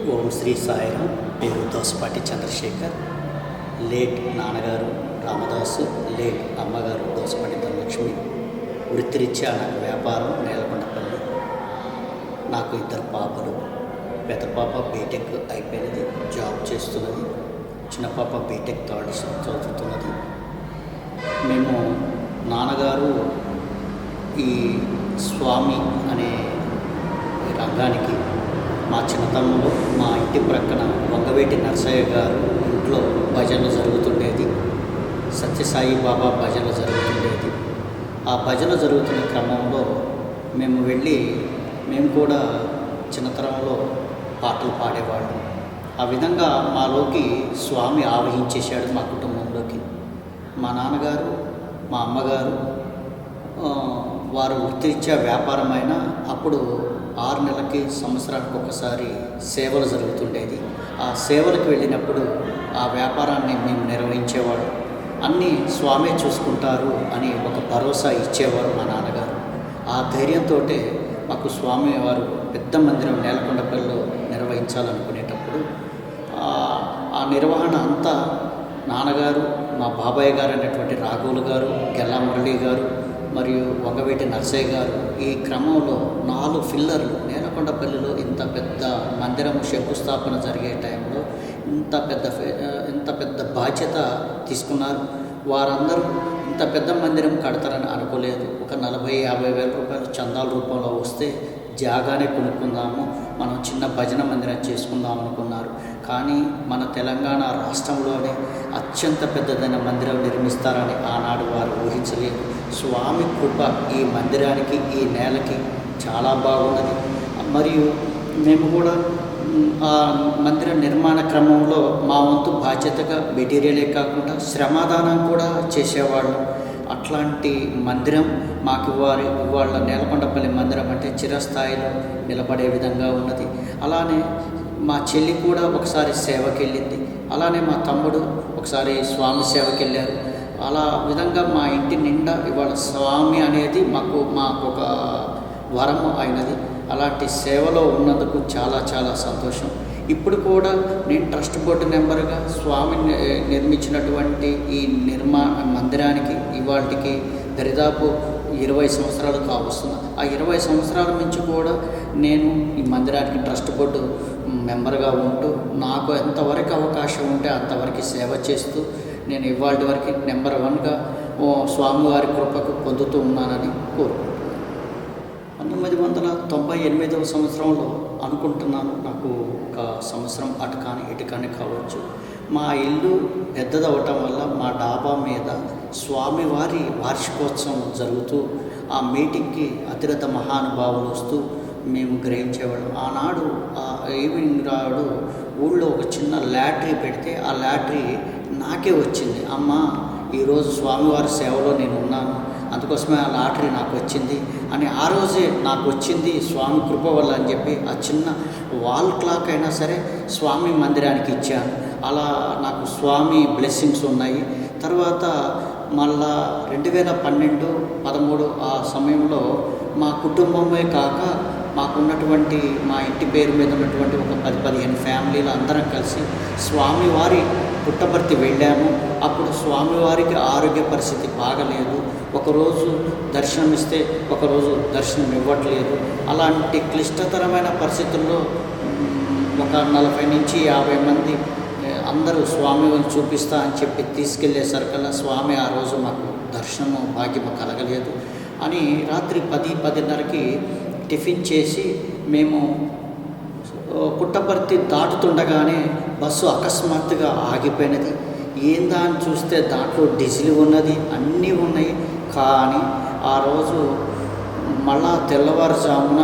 ఓం శ్రీ సాయిరాం. పేరు దోసపాటి చంద్రశేఖర్. లేట్ నాన్నగారు రామదాసు లేట్ అమ్మగారు దోసపాటి ధనలక్ష్మి. వృత్తిరీత్యా నాకు వ్యాపారం నేలకొండపల్లి. నాకు ఇద్దరు పాపలు. పెద్ద పాప బీటెక్ అయిపోయినది జాబ్ చేస్తున్నది. చిన్న పాప బీటెక్ థర్డ్ చదువుతున్నది. మేము నాన్నగారు ఈ స్వామి అనే రంగానికి మా చిన్నతనంలో మా ఇంటి ప్రక్కన వంగవేటి నరసయ్య గారు ఇంట్లో భజన జరుగుతుండేది. సత్యసాయి బాబా భజన జరుగుతుండేది. ఆ భజన జరుగుతున్న క్రమంలో మేము వెళ్ళి మేము కూడా చిన్నతనంలో పాటలు పాడేవాళ్ళం. ఆ విధంగా మాలోకి స్వామి ఆవహించేశాడు మా కుటుంబంలోకి. మా నాన్నగారు మా అమ్మగారు వారు వృత్తిరీత్యా వ్యాపారమైన అప్పుడు ఆరు నెలలకి సంవత్సరానికి ఒకసారి సేవలు జరుగుతుండేది. ఆ సేవలకు వెళ్ళినప్పుడు ఆ వ్యాపారాన్ని మేము నిర్వహించేవాడు. అన్నీ స్వామే చూసుకుంటారు అని ఒక భరోసా ఇచ్చేవారు మా నాన్నగారు. ఆ ధైర్యంతో మాకు స్వామి వారు పెద్ద మందిరం నేలకొండపల్లిలో నిర్వహించాలనుకునేటప్పుడు ఆ- నిర్వహణ అంతా నాన్నగారు మా బాబాయ్ గారు అనేటువంటి రాఘవులు గారు గెల్లా మురళి గారు మరియు వంగవేటి నర్సయ్య గారు ఈ క్రమంలో నాలుగు ఫిల్లర్లు నేలకొండపల్లిలో ఇంత పెద్ద మందిరం శంకుస్థాపన జరిగే టైంలో ఇంత పెద్ద ఫె- ఇంత పెద్ద బాధ్యత తీసుకున్నారు. వారందరూ ఇంత పెద్ద మందిరం కడతారని అనుకోలేదు. ఒక నలభై యాభై వేల రూపాయలు చందాల రూపంలో వస్తే జాగానే కొనుక్కుందాము. మనం చిన్న భజన మందిరం చేసుకుందాం అనుకున్నారు కానీ మన తెలంగాణ రాష్ట్రంలోనే అత్యంత పెద్దదైన మందిరం నిర్మిస్తారని ఆనాడు వారు ఊహించలేదు. స్వామి కృప ఈ మందిరానికి ఈ నేలకి చాలా బాగున్నది. మరియు మేము కూడా ఆ మందిర నిర్మాణ క్రమంలో మా వంతు బాధ్యతగా మెటీరియలే కాకుండా శ్రమదానం కూడా చేసేవాళ్ళం. అట్లాంటి మందిరం మాకు వారి వాళ్ళ నేలకొండపల్లి మందిరం అంటే చిరస్థాయిలో నిలబడే విధంగా ఉన్నది. అలానే మా చెల్లి కూడా ఒకసారి సేవకి వెళ్ళింది అలానే మా తమ్ముడు ఒకసారి స్వామి సేవకి వెళ్ళారు అలా విధంగా మా ఇంటి నిండా ఇవాళ స్వామి అనేది మాకు మాకు ఒక వరము అయినది. అలాంటి సేవలో ఉన్నందుకు చాలా చాలా సంతోషం. ఇప్పుడు కూడా నేను ట్రస్ట్ బోర్డు మెంబర్గా స్వామిని నిర్మించినటువంటి ఈ నిర్మా మందిరానికి ఇవాటికి దరిదాపు ఇరవై సంవత్సరాలు కావస్తుంది ఆ ఇరవై సంవత్సరాల నుంచి కూడా నేను ఈ మందిరానికి ట్రస్ట్ బోర్డు మెంబర్గా ఉంటూ నాకు ఎంతవరకు అవకాశం ఉంటే అంతవరకు సేవ చేస్తూ నేను ఇవాటి వరకు నెంబర్ వన్గా స్వామివారి కృపకు పొందుతూ ఉన్నానని కోరుకుంటున్నాను. పంతొమ్మిది వందల తొంభై ఎనిమిదవ సంవత్సరంలో అనుకుంటున్నాను నాకు ఒక సంవత్సరం అటు కానీ ఇటు కానీ కావచ్చు. మా ఇల్లు పెద్దదవటం వల్ల మా డాబా మీద స్వామివారి వార్షికోత్సవం జరుగుతూ ఆ మీటింగ్కి అతిరథ మహానుభావులు వస్తూ మేము గ్రహించేవాళ్ళం ఆనాడు ఆ ఈవినింగ్ నాడు ఊళ్ళో ఒక చిన్న లాటరీ పెడితే ఆ లాటరీ నాకే వచ్చింది. అమ్మ ఈరోజు స్వామివారి సేవలో నేను ఉన్నాను అందుకోసమే ఆ లాటరీ నాకు వచ్చింది. అని ఆ రోజే నాకు వచ్చింది స్వామి కృప వల్ల అని చెప్పి ఆ చిన్న వాల్ క్లాక్ అయినా సరే స్వామి మందిరానికి ఇచ్చాను. అలా నాకు స్వామి బ్లెస్సింగ్స్ ఉన్నాయి. తర్వాత మళ్ళా రెండు వేల పన్నెండు పదమూడు ఆ సమయంలో మా కుటుంబమే కాక మాకున్నటువంటి మా ఇంటి పేరు మీద ఉన్నటువంటి ఒక పది పదిహేను ఫ్యామిలీలు అందరం కలిసి స్వామివారి పుట్టపర్తి వెళ్ళాము. అప్పుడు స్వామివారికి ఆరోగ్య పరిస్థితి బాగలేదు. ఒకరోజు దర్శనం ఇస్తే ఒకరోజు దర్శనం ఇవ్వట్లేదు అలాంటి క్లిష్టతరమైన పరిస్థితుల్లో ఒక నలభై నుంచి యాభై మంది అందరూ స్వామిని చూపిస్తా అని చెప్పి తీసుకెళ్ళేసరికల్లా స్వామి ఆ రోజు మాకు దర్శనం భాగ్యము కలగలేదు. అని రాత్రి పది పదిన్నరకి టిఫిన్ చేసి మేము పుట్టపర్తి దాటుతుండగానే బస్సు అకస్మాత్తుగా ఆగిపోయినది. ఏందా అని చూస్తే దాంట్లో డీజిల్ ఉన్నది అన్నీ ఉన్నాయి. కానీ ఆ రోజు మళ్ళా తెల్లవారుజామున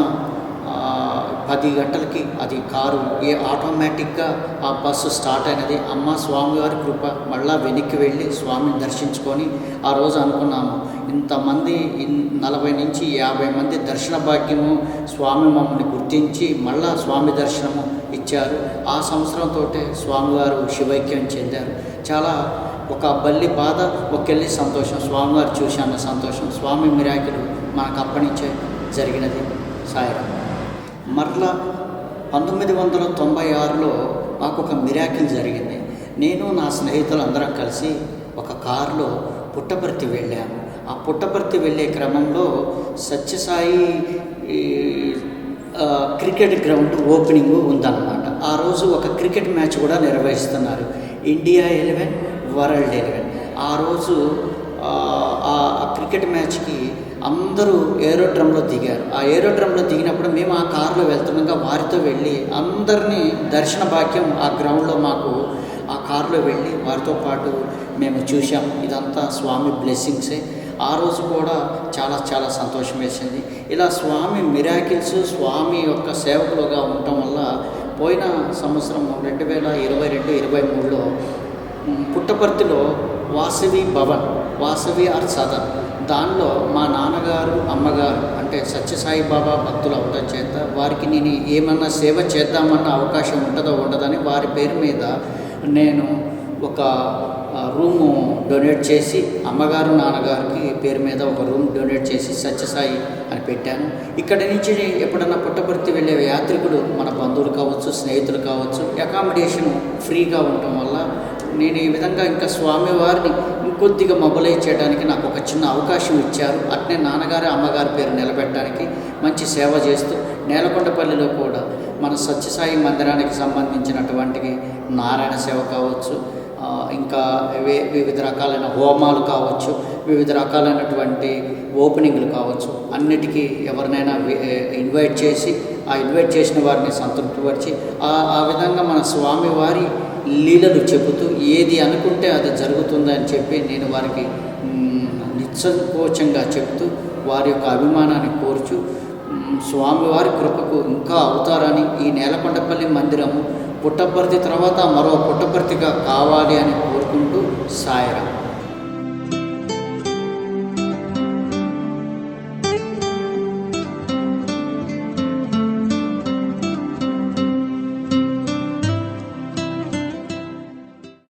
పది గంటలకి అది కారు ఏ ఆటోమేటిక్గా ఆ బస్సు స్టార్ట్ అయినది. అమ్మ స్వామివారి కృప మళ్ళా వెనక్కి వెళ్ళి స్వామిని దర్శించుకొని ఆ రోజు అనుకున్నాము ఇంతమంది నలభై నుంచి యాభై మంది దర్శన భాగ్యము స్వామి మమ్మల్ని గుర్తించి మళ్ళా స్వామి దర్శనము ఇచ్చారు. ఆ సంవత్సరంతో స్వామివారు శివైక్యం చెందారు. చాలా ఒక బల్లి బాధ ఒకళ్ళి సంతోషం. స్వామివారు చూశాన్న సంతోషం. స్వామి మిరాకులు మనకు అప్పటించే జరిగినది. సాయిరామ్. మరలా పంతొమ్మిది వందల తొంభై ఆరులో మాకు ఒక మిరాకిల్ జరిగింది. నేను నా స్నేహితులు అందరం కలిసి ఒక కారులో పుట్టపర్తి వెళ్ళాము. ఆ పుట్టపర్తి వెళ్ళే క్రమంలో సత్యసాయి క్రికెట్ గ్రౌండ్ ఓపెనింగ్ ఉందన్నమాట. ఆ రోజు ఒక క్రికెట్ మ్యాచ్ కూడా నిర్వహిస్తున్నారు. India eleven world eleven. ఆ రోజు ఆ క్రికెట్ మ్యాచ్కి అందరూ ఏరోడ్రమ్లో దిగారు. ఆ ఏరోడ్రమ్లో దిగినప్పుడు మేము ఆ కారులో వెళ్తుండగా వారితో వెళ్ళి అందరినీ దర్శన భాగ్యం ఆ గ్రౌండ్లో మాకు ఆ కారులో వెళ్ళి వారితో పాటు మేము చూసాం ఇదంతా స్వామి బ్లెస్సింగ్సే. ఆ రోజు కూడా చాలా చాలా సంతోషం వేసింది. ఇలా స్వామి మిరాకిల్స్ స్వామి యొక్క సేవకులుగా ఉండటం వల్ల పోయిన సంవత్సరం రెండు వేల ఇరవై రెండు ఇరవై మూడులో పుట్టపర్తిలో వాసవి భవన్ వాసవి ఆర్ సదన్ దానిలో మా నాన్నగారు అమ్మగారు అంటే సత్యసాయి బాబా భక్తులు అవడం చేత వారికి నేను ఏమన్నా సేవ చేద్దామన్న అవకాశం ఉంటుందో ఉండదని వారి పేరు మీద నేను ఒక రూము డొనేట్ చేసి అమ్మగారు నాన్నగారికి పేరు మీద ఒక రూమ్ డొనేట్ చేసి సత్యసాయి అని పెట్టాను. ఇక్కడ నుంచి ఎప్పుడన్నా పుట్టపర్తి వెళ్ళే యాత్రికుడు మన బంధువులు కావచ్చు స్నేహితులు కావచ్చు అకామిడేషన్ ఫ్రీగా ఉండటం వల్ల నేను ఈ విధంగా ఇంకా స్వామివారిని ఇంకొద్దిగా మొబలై చేయడానికి నాకు ఒక చిన్న అవకాశం ఇచ్చారు. అట్నే నాన్నగారు అమ్మగారి పేరు నిలబెట్టడానికి మంచి సేవ చేస్తూ నేలకొండపల్లిలో కూడా మన సత్యసాయి మందిరానికి సంబంధించినటువంటి నారాయణ సేవ కావచ్చు ఇంకా వే- వివిధ రకాలైన హోమాలు కావచ్చు వివిధ రకాలైనటువంటి ఓపెనింగ్లు కావచ్చు. అన్నిటికీ ఎవరినైనా ఇన్వైట్ చేసి ఆ ఇన్వైట్ చేసిన వారిని సంతృప్తిపరిచి ఆ ఆ విధంగా మన స్వామివారి లీలలు చెబుతూ ఏది అనుకుంటే అది జరుగుతుందని చెప్పి నేను వారికి మ్, నిస్సంకోచంగా చెబుతూ వారి యొక్క అభిమానాన్ని కోరుచు స్వామివారి కృపకు ఇంకా అవుతారని ఈ నేలకొండపల్లి మందిరము పుట్టపర్తి తర్వాత మరో పుట్టపర్తిగా కావాలి అని కోరుకుంటూ సాయరా.